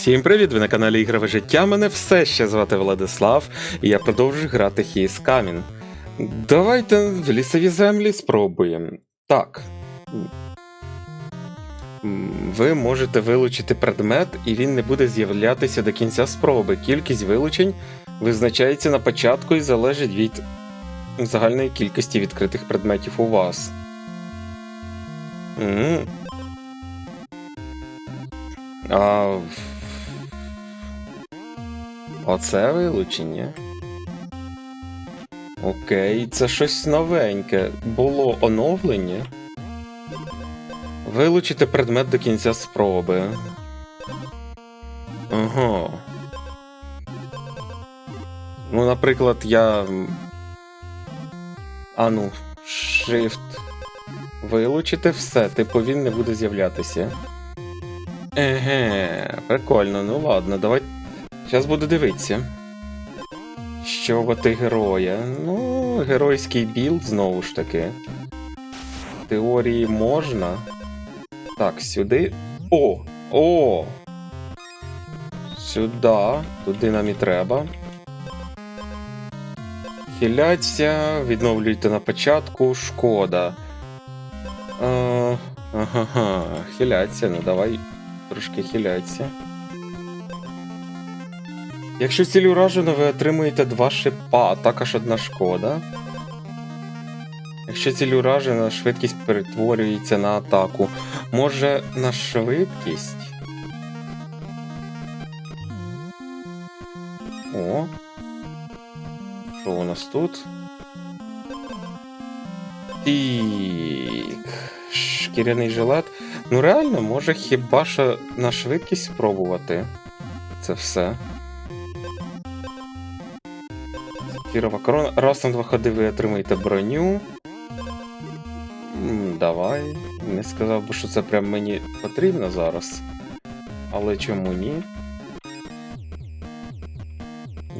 Всім привіт! Ви на каналі Ігрове життя. Мене все ще звати Владислав, і я продовжую грати Хіс Камін. Давайте в лісові землі спробуємо. Так. Ви можете вилучити предмет, і він не буде з'являтися до кінця спроби. Кількість вилучень визначається на початку і залежить від загальної кількості відкритих предметів у вас. А... Оце вилучення. Окей, це щось новеньке. Було оновлення. Вилучити предмет до кінця спроби. Ага. Ну, наприклад, я. А ну, Shift. Вилучити все, типу він не буде з'являтися. Еге, прикольно, ну ладно, давай. Зараз буду дивитися. Що боти героя? Ну, геройський білд знову ж таки. Теорії можна. Так, сюди. О! О! Сюди. Туди нам і треба. Хиляться, відновлюйте на початку, шкода. Е, Ага, хиляться, ну давай трошки хиляться. Якщо ціль уражена, ви отримуєте два шипа, а також одна шкода. Якщо ціль уражена, швидкість перетворюється на атаку. Може на швидкість? О. Що у нас тут? Тік. Шкіряний жилет. Ну реально, може хіба що на швидкість спробувати. Це все. Сапфірова корона. Раз на два ходи ви отримаєте броню. Давай. Не сказав би, що це прям мені потрібно зараз. Але чому ні?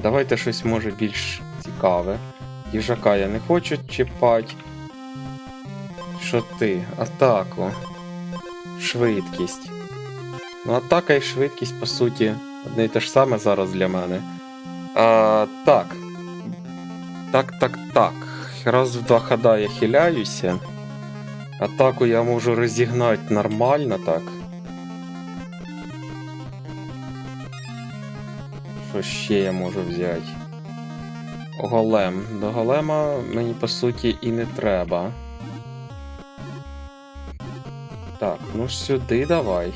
Давайте щось може більш цікаве. Їжака я не хочу чіпати. Що ти? Атаку. Швидкість. Ну, атака і швидкість, по суті, одне і те ж саме зараз для мене. А, так. Так, так, так. Раз в два хода я хиляюся. Атаку я можу розігнати нормально так. Що ще я можу взяти? Голем. До голема мені по суті і не треба. Так, ну сюди давай.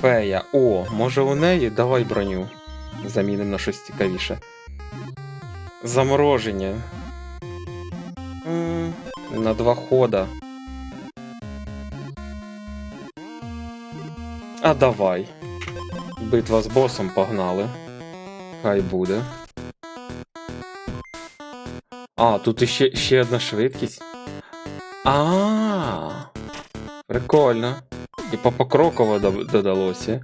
Фея. О, може у неї давай броню. Замінимо на щось цікавіше. Замороження. На два хода. А давай. Битва з босом погнали. Хай буде. А, тут іще ще одна швидкість. А. Прикольно. І по покроково дод- додалося.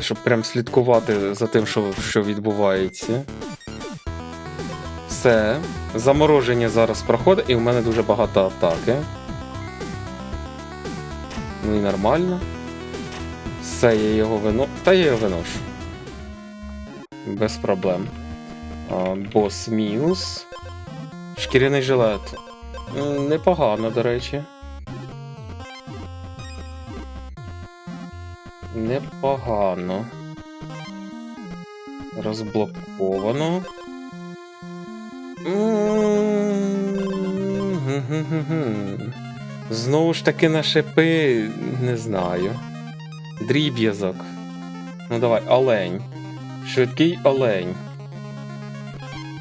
Щоб прям слідкувати за тим, що, що відбувається. Все. Замороження зараз проходить, і в мене дуже багато атаки. Ну і нормально. Все, я його вино. Та я його виношу. Без проблем. А, бос мінус. Шкіряний жилет. Непогано, до речі. Непогано. Розблоковано. Знову ж таки на шипи не знаю. Дріб'язок. Ну давай, олень. Швидкий олень.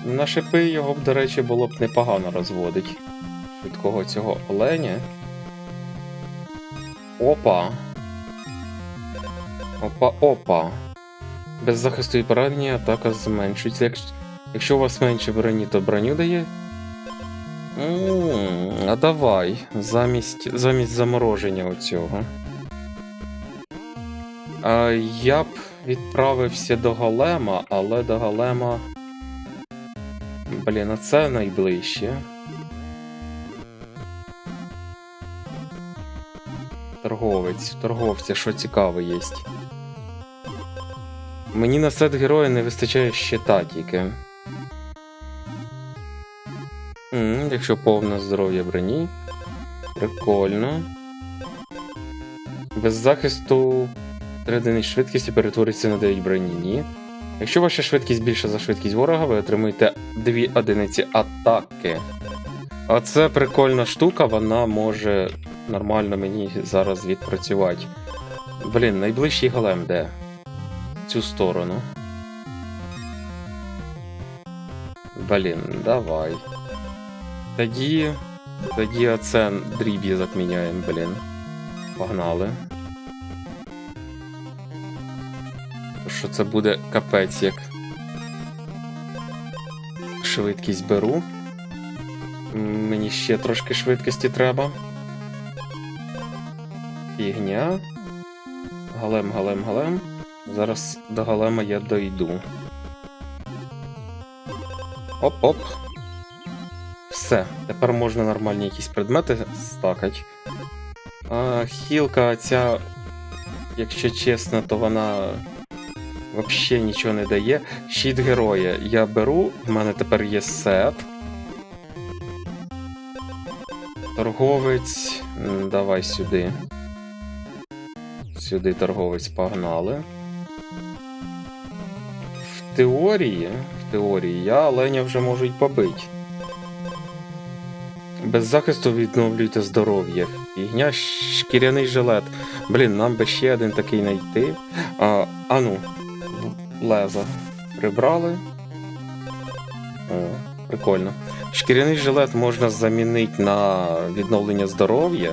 На шипи його б, до речі, було б непогано розводить. Швидкого цього оленя. Опа. Опа, опа. Без захисту і поранення атака зменшується. Якщо, у вас менше броні, то броню дає. м а давай. Замість, замість замороження оцього. А, я б відправився до голема, але до голема. Блін, а це найближче. Торговець. Торговця, що цікаве є. Мені на сет героя не вистачає щита тільки. М якщо повне здоров'я броні. Прикольно. Без захисту 3 одиниць швидкості перетворюється на 9 броні. Ні. Якщо ваша швидкість більша за швидкість ворога, ви отримуєте 2 одиниці атаки. А це прикольна штука, вона може нормально мені зараз відпрацювати. Блін, найближчий голем де? Цю сторону. Блін, давай. Тоді. Тоді оце дріб'язок міняємо, блін. Погнали. Що це буде капець як. Швидкість беру. Мені ще трошки швидкості треба. Фігня. Галем, галем, галем. Зараз до галема я дойду. Оп-оп. Все, тепер можна нормальні якісь предмети стакати. А, хілка ця, якщо чесно, то вона взагалі нічого не дає. Щит героя я беру, в мене тепер є сет. Торговець. Давай сюди. Сюди торговець погнали. В теорії, в теорії, я оленя вже можу й побити. Без захисту відновлюйте здоров'я. Фігня, шкіряний жилет. Блін, нам би ще один такий знайти. А, а ну, леза. Прибрали. О, прикольно. Шкіряний жилет можна замінити на відновлення здоров'я.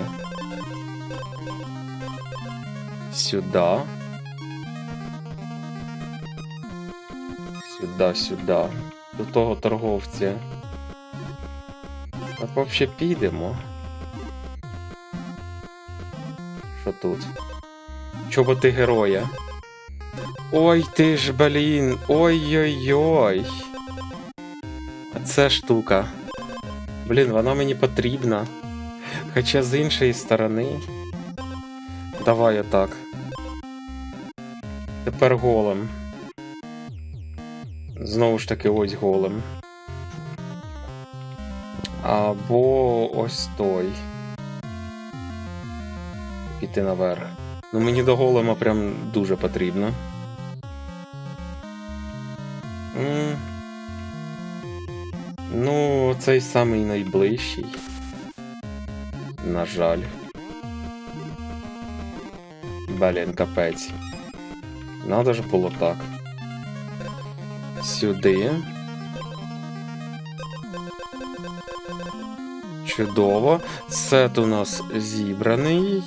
Сюди. Сюди, сюди. До того торговця. Так вообще підемо. Що тут? Чоботи героя. Ой ти ж, блін. Ой-ой-ой. А це штука. Блін, вона мені потрібна. Хоча з іншої сторони. Давай отак. Тепер голем. Знову ж таки, ось голем. Або ось той. Піти наверх. Ну мені до голема прям дуже потрібно. М. Ну, цей самий найближчий. На жаль. Блін, капець. Надо ж було так. Сюди. Чудово. Сет у нас зібраний.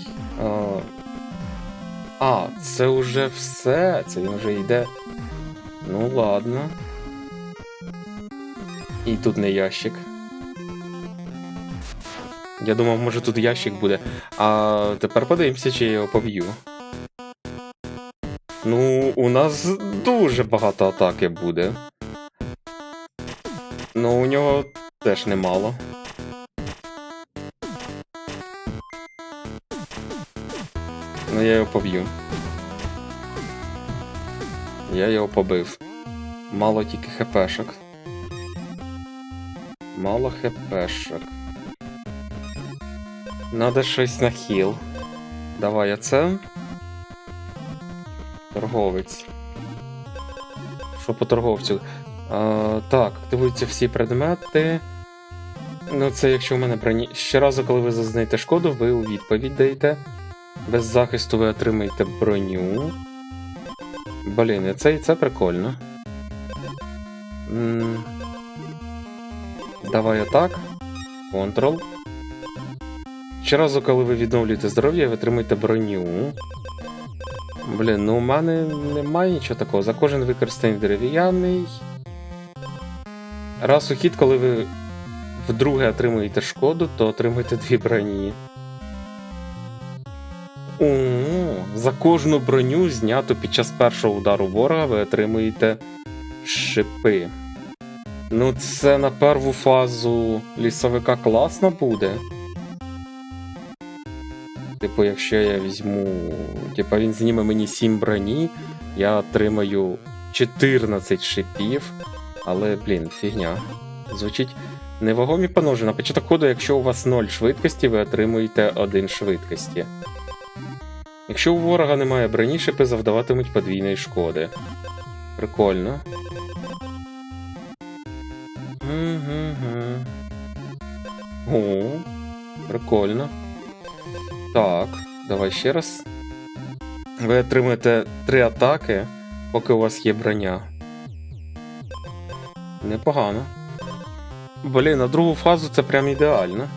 А, це вже все. Це він вже йде. Ну ладно. І тут не ящик. Я думав, може тут ящик буде. А тепер подивимося, чи я його поб'ю. Ну, у нас дуже багато атаки буде. Ну, у нього теж немало. Ну, я його поб'ю. Я його побив. Мало тільки хпшок. Мало хпшок. Надо щось на хіл. Давай оце. Торговець. Що по торговцю? А, так, активуються всі предмети. Ну, це якщо в мене броні. Щоразу, коли ви зазнаєте шкоду, ви у відповідь даєте. Без захисту ви отримаєте броню. Блін, це це прикольно. м Давай атак. Контрол. Щоразу, коли ви відновлюєте здоров'я, ви отримаєте броню. Блін, ну у мене немає нічого такого. За кожен використаний дерев'яний. Раз у хід, коли ви вдруге отримуєте шкоду, то отримуєте дві броні. О, за кожну броню, зняту під час першого удару ворога, ви отримуєте шипи. Ну, це на перву фазу лісовика класно буде. Типу, якщо я візьму. Типу, він зніме мені 7 броні, я отримаю 14 шипів. Але, блін, фігня. Звучить невагомі поножі. На початок ходу, якщо у вас 0 швидкості, ви отримуєте 1 швидкості. Якщо у ворога немає броні, шипи завдаватимуть подвійної шкоди. Прикольно. О, прикольно. Так, давай ще раз. Ви отримаєте три атаки, поки у вас є броня. Непогано. Блін, на другу фазу це прям ідеально.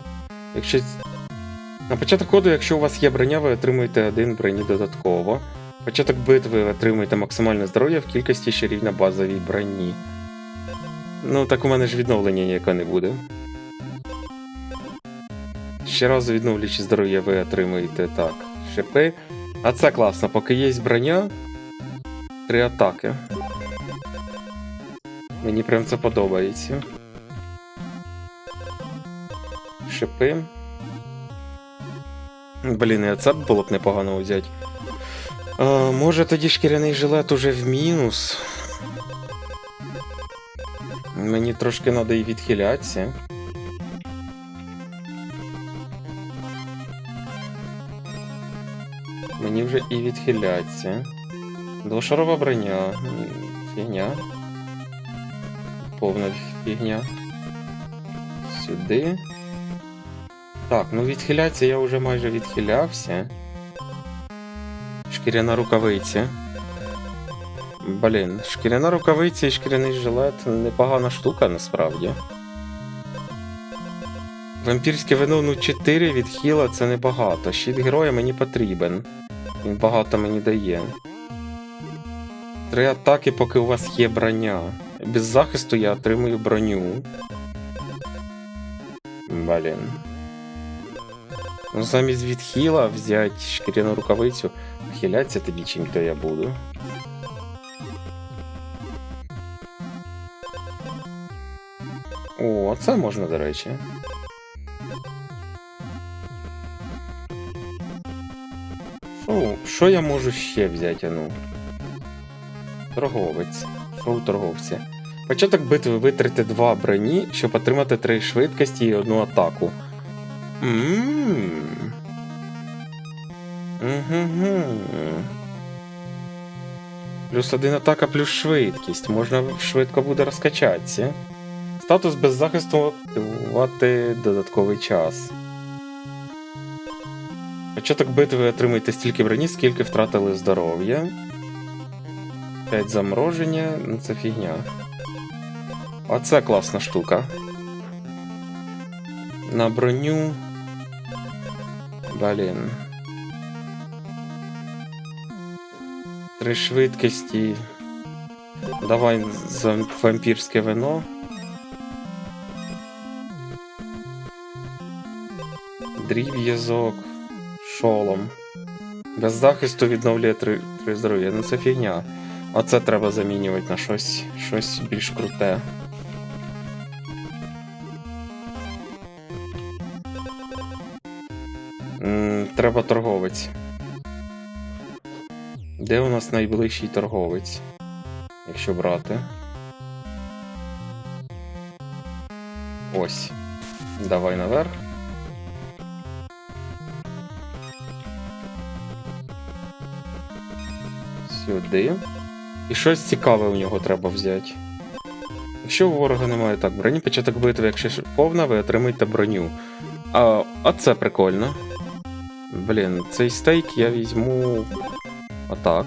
Якщо... На початок ходу, якщо у вас є броня, ви отримуєте один броні додатково. Початок битви ви отримуєте максимальне здоров'я в кількості, що рівня базовій броні. Ну, так у мене ж відновлення ніяке не буде. Щоразу відновлюючи здоров'я, ви отримуєте так, шипи. А це класно, поки є броня. Три атаки. Мені прям це подобається. Шипи. Блін, і це було б непогано взяти. А, може тоді шкіряний жилет уже в мінус. Мені трошки треба і відхилятися. Мені вже і відхилятися. Двошарова броня. Фігня. Повна фігня. Сюди. Так, ну відхилятися я вже майже відхилявся. Шкіряна рукавиця. Блін, шкіряна рукавиця і шкіряний жилет непогана штука насправді. Вампірське вино ну 4 від хіла це небагато. Щит героя мені потрібен. Він багато мені дає. Три атаки, поки у вас є броня. Без захисту я отримую броню. Блін. Ну, замість відхіла взяти шкіряну рукавицю, хилятися тоді чим-то я буду. О, це можна, до речі. Що, що я можу ще взяти, ну? Торговець. Що у торговця? Початок битви витрати два броні, щоб отримати три швидкості і одну атаку. Ммм. Плюс один атака, плюс швидкість. Можна швидко буде розкачатися. Статус без захисту активувати додатковий час. Початок битви ви отримуєте стільки броні, скільки втратили здоров'я. 5 замороження, ну це фігня. А це класна штука. На броню. Блін. Три швидкості. Давай за вампірське вино. Дріб'язок. Шолом. Без захисту відновлює три, три здоров'я. Ну це фігня. Оце треба замінювати на щось, щось більш круте. Треба торговець. Де у нас найближчий торговець? Якщо брати. Ось. Давай наверх. Сюди. І щось цікаве у нього треба взяти. Якщо у ворога немає так броні, початок битви, якщо повна, ви отримаєте броню. А, а це прикольно. Блін, цей стейк я візьму. Отак.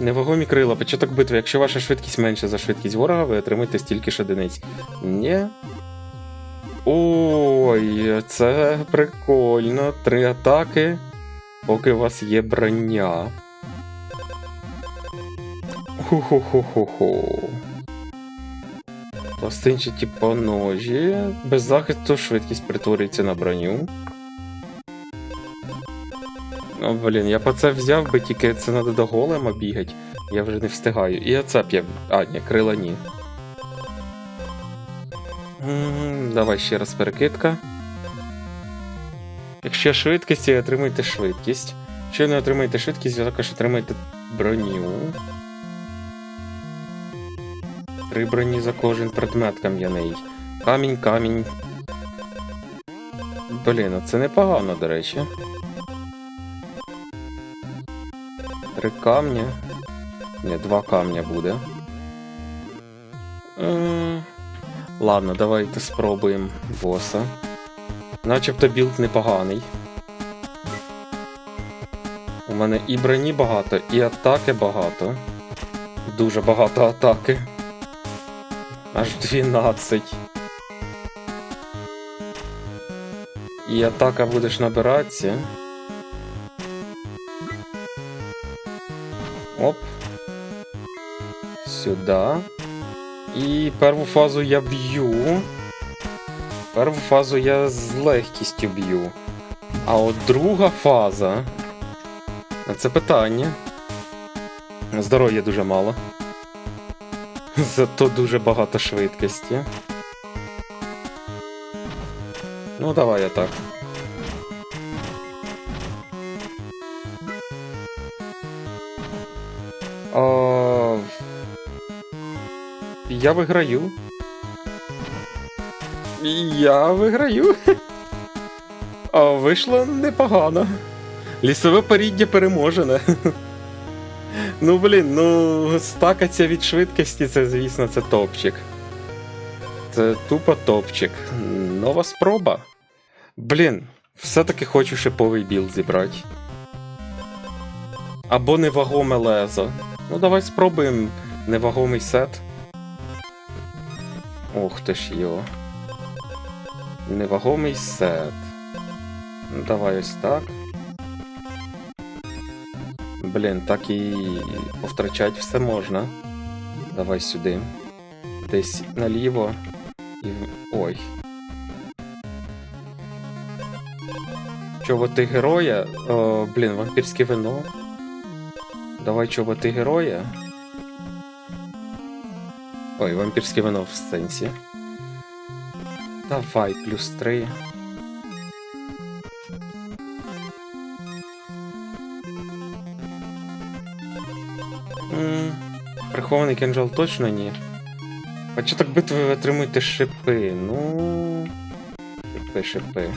Невагомі крила, початок битви. Якщо ваша швидкість менша за швидкість ворога, ви отримаєте стільки ж одиниць. Ні. Ой, це прикольно. Три атаки, поки у вас є броня. Ху-ху-ху-ху-ху. Пластинчаті поножі. Без захисту швидкість перетворюється на броню. О, блін, я по це взяв би, тільки це треба до голема бігати. Я вже не встигаю. І оце я. А, ні, крила ні. Давай ще раз перекидка. Якщо швидкість, отримуєте швидкість. Якщо не отримаєте швидкість, ви також отримаєте броню. Три броні за кожен предмет кам'яний. Камінь, камінь. Блін, а це непогано, до речі. Три камня. Ні, два камня буде. Е, Ладно, давайте спробуємо боса. Начебто білд непоганий. У мене і броні багато, і атаки багато. Дуже багато атаки. Аж 12. І атака будеш набиратися. Оп. Сюди. І перву фазу я б'ю. Перву фазу я з легкістю б'ю. А от друга фаза. Це питання. Здоров'я дуже мало. Зато дуже багато швидкості. Ну, давай я так. А... Я виграю. Я виграю. А вийшло непогано. Лісове поріддя переможене. Ну блін, ну стакаться від швидкості, це, звісно, це топчик. Це тупо топчик. Нова спроба. Блін, все-таки хочу шиповий біл зібрати. Або невагоме лезо. Ну, давай спробуємо невагомий сет. Ох ти ж йо. Невагомий сет. Ну, давай ось так. Блін, так і повтрачати все можна. Давай сюди. Десь наліво. І... Ой. Чоботи героя. О, блін, вампірське вино. Давай чоботи героя. Ой, вампірське вино в сенсі. Давай, плюс 3. Прихований кинжал точно ні. Початок битви ви отримуєте шипи. Ну. Шипи, шипи.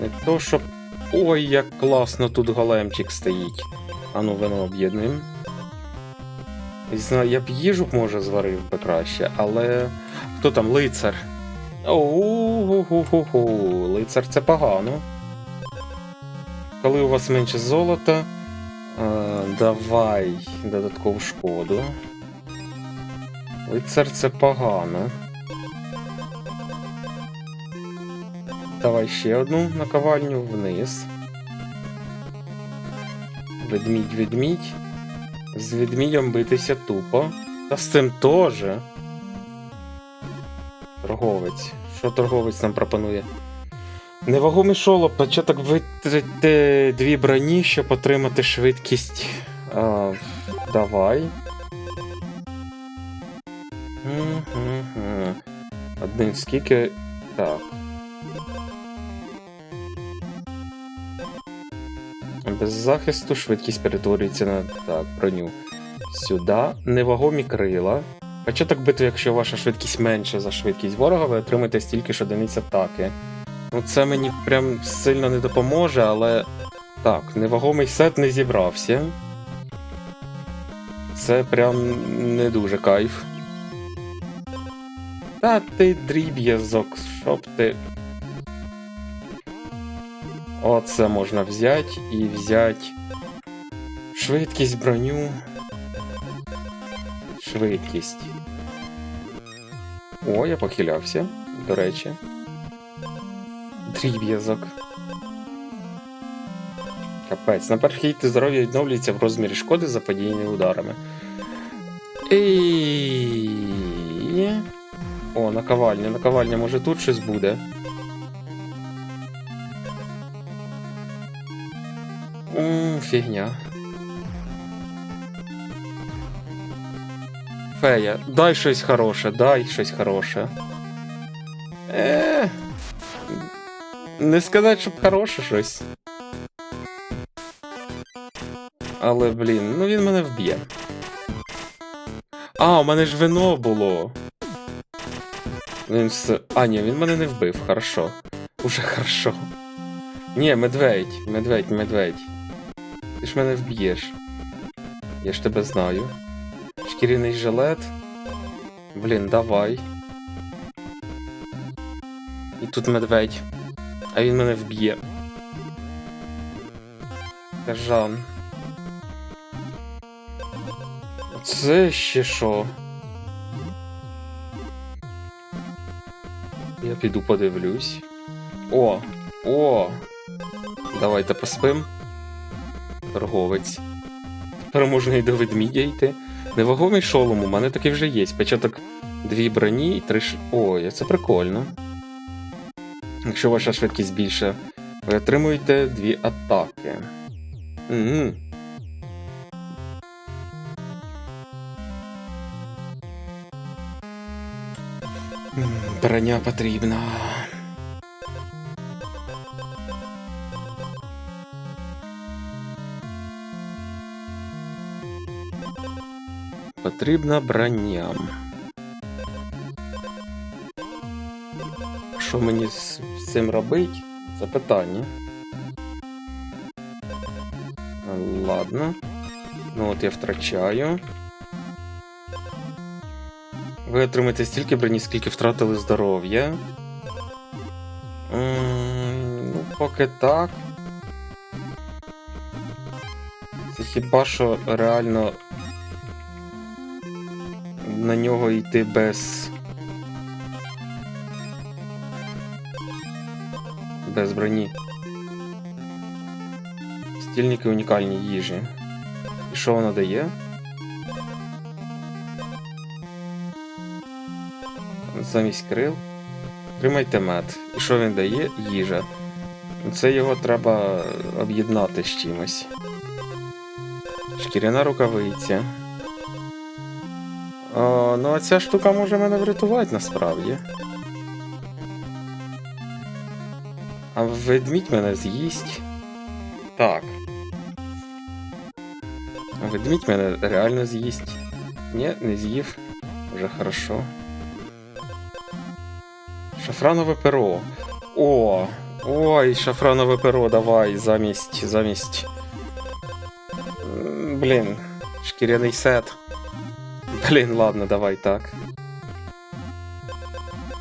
Не то, щоб. Ой, як класно тут големчик стоїть. Ану, вино об'єднуємо. Я б їжу може зварив би краще, але. Хто там лицар? Оу-ху-ху-ху. Лицар це погано. Коли у вас менше золота, а, давай додаткову шкоду. Лицар це погано. Давай ще одну наковальню вниз. Ведмідь, ведмідь. З ведмідем битися тупо. Та з цим теж. Торговець. Що торговець нам пропонує? Невагомий шолоп, початок витратити дві броні, щоб отримати швидкість. А, давай. Один скільки. Так. Без захисту швидкість перетворюється на так, броню. Сюди. Невагомі крила. Початок битви, якщо ваша швидкість менша за швидкість ворога, ви отримаєте стільки ж одиниць атаки. Ну, це мені прям сильно не допоможе, але. Так, невагомий сет не зібрався. Це прям не дуже кайф. Та ти дріб'язок, щоб ти. Оце можна взяти і взяти. Швидкість броню. Швидкість. О, я похилявся, до речі. Дріб'язок. Капець. На перший хід здоров'я відновлюється в розмірі шкоди за подіяння ударами. І... О, наковальня. Наковальня, може тут щось буде. М, Фігня. Фея, дай щось хороше, дай щось хороше. Е. Не сказати, щоб хороше щось. Але, блін, ну він мене вб'є. А, у мене ж вино було. Він все. А, ні, він мене не вбив, хорошо. Уже хорошо. Ні, медведь, медведь, медведь. Ти ж мене вб'єш. Я ж тебе знаю. Шкіряний жилет. Блін, давай. І тут медведь. А він мене вб'є. Кажан. Це ще що? Я піду подивлюсь. О! О! Давайте поспим. Торговець. Тепер можна і до ведмідя йти. Невагомий шолом, у мене такий вже є. Початок дві броні і три ш... Ой, це прикольно. Якщо ваша швидкість більша, ви отримуєте дві атаки. Угу. Броня потрібна. Потрібна броня. Що мені з цим робить? Це питання. Ладно. Ну от я втрачаю. Ви отримаєте стільки броні, скільки втратили здоров'я. Ну, поки так. Це хіба що реально на нього йти без. Без броні. Стільники унікальні їжі. І що воно дає? Замість крил. Тримайте мед. І що він дає? Їжа. Це його треба об'єднати з чимось. Шкіряна рукавиця. О, ну а ця штука може мене врятувати насправді. А ведмідь мене з'їсть. Так. А ведмідь мене реально з'їсть. Ні, не з'їв. Вже хорошо. Шафранове перо. О! Ой, шафранове перо, давай, замість. замість. Блін, шкіряний сет. Блін, ладно, давай так.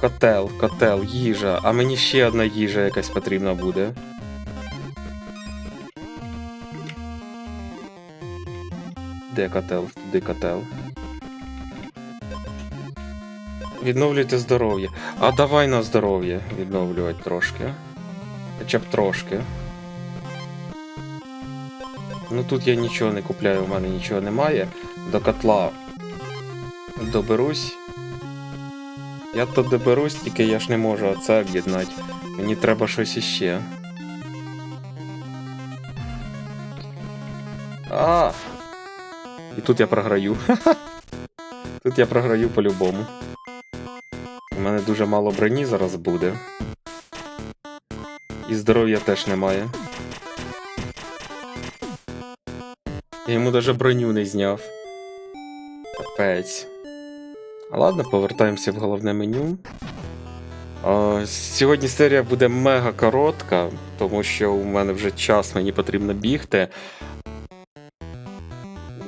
Котел, котел, їжа. А мені ще одна їжа якась потрібна буде. Де котел? Туди котел. Відновлюйте здоров'я. А давай на здоров'я відновлювати трошки. Хоча б трошки. Ну тут я нічого не купляю, у мене нічого немає. До котла доберусь. Я то доберусь, тільки я ж не можу оце об'єднати. Мені треба щось іще. А! І тут я програю. Тут я програю по-любому. У мене дуже мало броні зараз буде. І здоров'я теж немає. Я йому даже броню не зняв. Капець. Ладно, повертаємося в головне меню. Сьогодні серія буде мега коротка, тому що у мене вже час, мені потрібно бігти.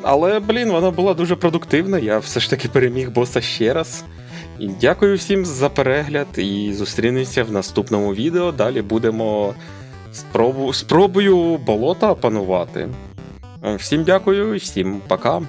Але, блін, вона була дуже продуктивна. Я все ж таки переміг боса ще раз. І дякую всім за перегляд і зустрінемося в наступному відео. Далі будемо спробу... спробую болота опанувати. Всім дякую всім пока.